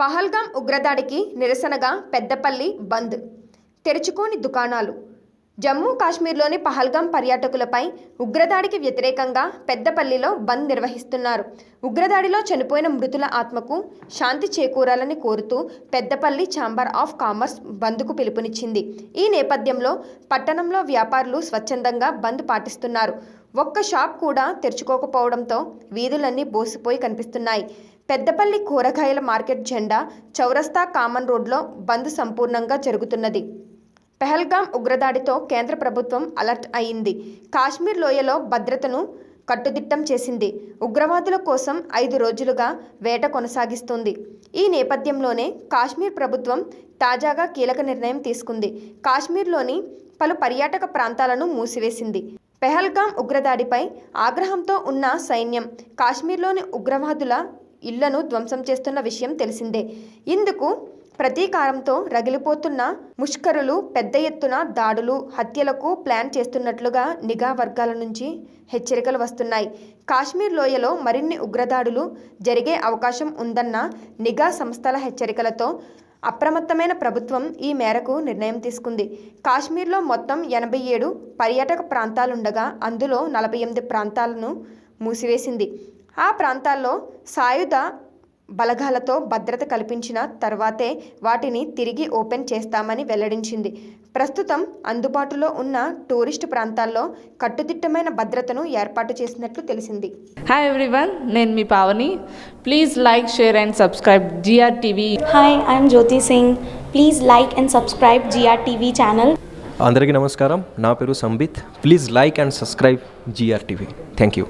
పహల్గాం ఉగ్రదాడికి నిరసనగా పెద్దపల్లి బంద్. తెరుచుకోని దుకాణాలు. జమ్మూ కాశ్మీర్లోని పహల్గాం పర్యాటకులపై ఉగ్రదాడికి వ్యతిరేకంగా పెద్దపల్లిలో బంద్ నిర్వహిస్తున్నారు. ఉగ్రదాడిలో చనిపోయిన మృతుల ఆత్మకు శాంతి చేకూరాలని కోరుతూ పెద్దపల్లి ఛాంబర్ ఆఫ్ కామర్స్ బంద్కు పిలుపునిచ్చింది. ఈ నేపథ్యంలో పట్టణంలో వ్యాపారులు స్వచ్ఛందంగా బంద్ పాటిస్తున్నారు. ఒక్క షాప్ కూడా తెరుచుకోకపోవడంతో వీధులన్నీ బోసిపోయి కనిపిస్తున్నాయి. పెద్దపల్లి కూరగాయల మార్కెట్ జెండా చౌరస్తా కామన్ రోడ్లో బంద్ సంపూర్ణంగా జరుగుతున్నది. పెహల్గాం ఉగ్రదాడితో కేంద్ర ప్రభుత్వం అలర్ట్ అయింది. కాశ్మీర్ లోయలో భద్రతను కట్టుదిట్టం చేసింది. ఉగ్రవాదుల కోసం ఐదు రోజులుగా వేట కొనసాగిస్తుంది. ఈ నేపథ్యంలోనే కాశ్మీర్ ప్రభుత్వం తాజాగా కీలక నిర్ణయం తీసుకుంది. కాశ్మీర్లోని పలు పర్యాటక ప్రాంతాలను మూసివేసింది. పెహల్గాం ఉగ్రదాడిపై ఆగ్రహంతో ఉన్న సైన్యం కాశ్మీర్లోని ఉగ్రవాదుల ఇళ్ళను ధ్వంసం చేస్తున్న విషయం తెలిసిందే. ఇందుకు ప్రతీకారంతో రగిలిపోతున్న ముష్కరులు పెద్ద ఎత్తున దాడులు హత్యలకు ప్లాన్ చేస్తున్నట్లుగా నిఘా వర్గాల నుంచి హెచ్చరికలు వస్తున్నాయి. కాశ్మీర్ లోయలో మరిన్ని ఉగ్రదాడులు జరిగే అవకాశం ఉందన్న నిఘా సంస్థల హెచ్చరికలతో అప్రమత్తమైన ప్రభుత్వం ఈ మేరకు నిర్ణయం తీసుకుంది. కాశ్మీర్లో మొత్తం ఎనభై ఏడు పర్యాటక ప్రాంతాలుండగా అందులో నలభై ఎనిమిది ప్రాంతాలను మూసివేసింది. ఆ ప్రాంతాల్లో సాయుధ బలగాలతో భద్రత కల్పించిన తర్వాతే వాటిని తిరిగి ఓపెన్ చేస్తామని వెల్లడించింది. ప్రస్తుతం అందుబాటులో ఉన్న టూరిస్టు ప్రాంతాల్లో కట్టుదిట్టమైన భద్రతను ఏర్పాటు చేసినట్లు తెలిసింది. హాయ్ ఎవ్రీవన్ నేను మీ Pavani. Please like share and subscribe GR TV Hi, I'm Jyoti Singh. Please like and subscribe GRTV channel. అందరికీ నమస్కారం. నా పేరు Sambit. Please like and subscribe TV thank you